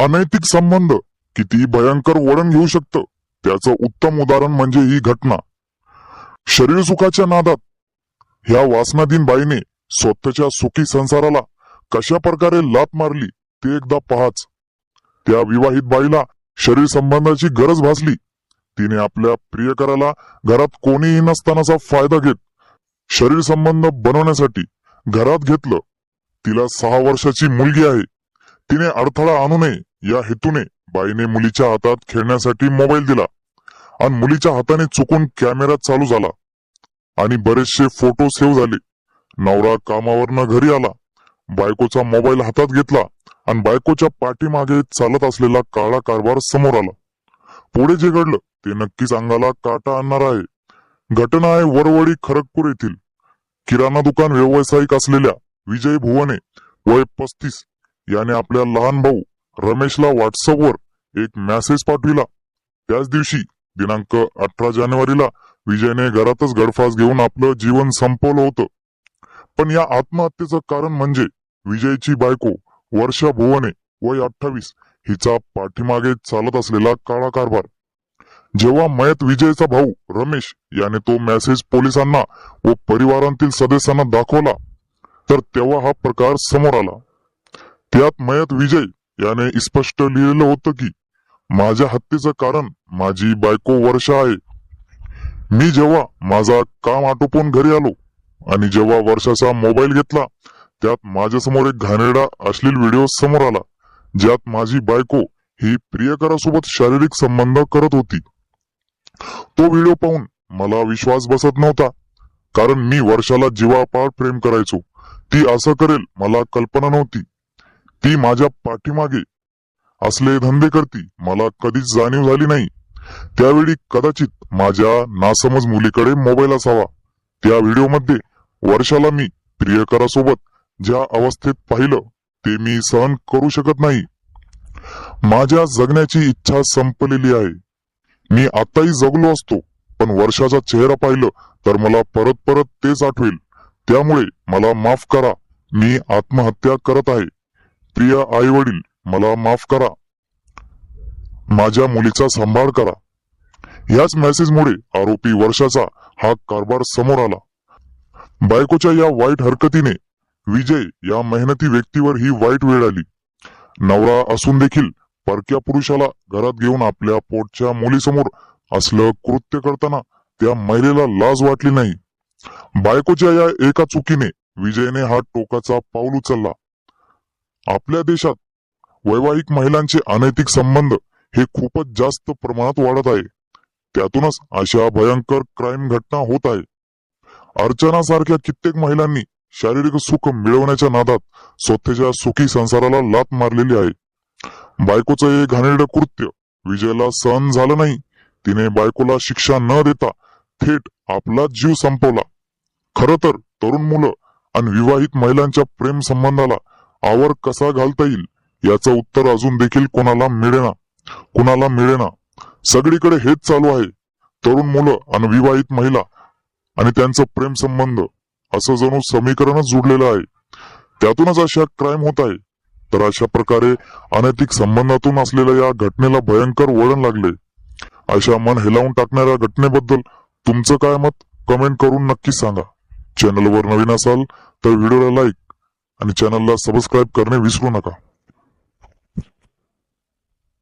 अनैतिक संबंध किती भयंकर वळण घेऊ शकतं? त्याचं उत्तम उदाहरण म्हणजे ही घटना. शरीर सुखाच्या नादात. ह्या वासनाधीन बाईने स्वतःच्या सुखी संसाराला कशा प्रकारे लात मारली ते एकदा पहाच. त्या विवाहित बाईला शरीर संबंधाची गरज भासली. तिने आपल्या प्रियकराला घरात कोणीही नसतानाचा फायदा घेत शरीर संबंध बनवण्यासाठी घरात घेतलं. तिला सहा वर्षाची मुलगी आहे. तिने अडथळा आणू नये या हेतूने बाईने मुलीच्या हातात खेळण्यासाठी मोबाईल दिला आणि मुलीच्या हाताने चुकून कॅमेरा चालू झाला आणि बरेचसे फोटो सेव्ह झाले. नवरा कामावरनं घरी आला. बायकोचा मोबाईल हातात घेतला आणि बायकोच्या पाठीमागे चालत असलेला काळा कारभार समोर आला. पुढे जे घडलं ते नक्कीच अंगाला काटा आणणार आहे. घटना आहे वरवडी खरगपूर येथील. किराणा दुकान व्यावसायिक असलेल्या विजय भुवने वय पस्तीस याने आपल्या लहान भाऊ रमेशला व्हॉट्सअपवर एक मेसेज पाठविला. त्याच दिवशी दिनांक अठरा जानेवारीला विजयने घरातच गडफास घेऊन आपलं जीवन संपवलं होतं. पण या आत्महत्येचं कारण म्हणजे विजयची बायको वर्षा भुवने वय अठ्ठावीस हिचा पाठीमागे चालत असलेला काळा कारभार. जेव्हा मयत विजयचा भाऊ रमेश याने तो मेसेज पोलिसांना व परिवारांतील सदस्यांना दाखवला तर तेव्हा हा प्रकार समोर आला. त्यात मयत विजय याने स्पष्ट लिहिलेलं होतं की माझ्या हत्येचं कारण माझी बायको वर्षा आहे. मी जेव्हा माझा काम आटोपून घरी आलो आणि जेव्हा वर्षाचा मोबाईल घेतला त्यात माझ्यासमोर एक घाणेरडा अश्लील व्हिडिओ समोर आला ज्यात माझी बायको ही प्रियकरासोबत शारीरिक संबंध करत होती. तो व्हिडिओ पाहून मला विश्वास बसत नव्हता कारण मी वर्षाला जीवापाड प्रेम करायचो. ती असं करेल मला कल्पना नव्हती. ती माझ्या पाठीमागे. असले धंदे करती मला कधीच जाणीव झाली नाही. त्यावेळी कदाचित माझ्या नासमज मुलीकडे मोबाईल असावा. त्या व्हिडिओमध्ये वर्षाला मी प्रियकरासोबत ज्या अवस्थेत पाहिलं ते मी सहन करू शकत नाही. माझ्या जगण्याची इच्छा संपलेली आहे. मी आताही जगलो असतो पण वर्षाचा चेहरा पाहिलं तर मला परत परत तेच आठवेल. त्यामुळे मला माफ करा मी आत्महत्या करत आहे. प्रिय आई वडील मला माफ करा. माझ्या मुलीचा सांभाळ करा. याच मेसेजमुळे आरोपी वर्षाचा हा कारभार समोर आला. बायकोच्या या वाईट हरकतीने विजय या मेहनती व्यक्तीवर ही वाईट वेळ आली. नवरा असून देखील परक्या पुरुषाला घरात घेऊन आपल्या पोटच्या मुलीसमोर असलं कृत्य करताना त्या महिलेला लाज वाटली नाही. बायकोच्या या एका चुकीने विजयने हा टोकाचा पाऊल उचलला. आपल्या देशात वैवाहिक महिलांचे अनैतिक संबंध हे खूपच जास्त प्रमाणात वाढत आहे. त्यातूनच अशा भयंकर क्राईम घटना होत आहे. अर्चना सारख्या कित्येक महिलांनी शारीरिक सुख मिळवण्याच्या नादात स्वतःच्या सुखी संसाराला लात मारलेली आहे. बायकोचं हे घाणेरडं कृत्य विजयला सहन झालं नाही. तिने बायकोला शिक्षा न देता थेट आपला जीव संपवला. खर तर तरुण मुलं आणि विवाहित महिलांच्या प्रेम संबंधाला आवर कसा घालता येईल याचं उत्तर अजून देखील कोणाला मिळेना. कुणाला मिळेना. सगळीकडे हेच चालू आहे. तरुण मुलं आणि विवाहित महिला आणि त्यांचं प्रेम संबंध असं जणू समीकरणच जुडलेलं आहे. त्यातूनच अशा क्राईम होत आहे. तर अशा प्रकारे अनैतिक संबंधातून असलेल्या या घटनेला भयंकर वळण लागले. अशा मन हेलावून टाकणाऱ्या घटनेबद्दल तुमचं काय मत? कमेंट करून नक्की सांगा. चॅनलवर नवीन असाल तर व्हिडिओला लाईक आणि चॅनलला सबस्क्राईब करणे विसरू नका.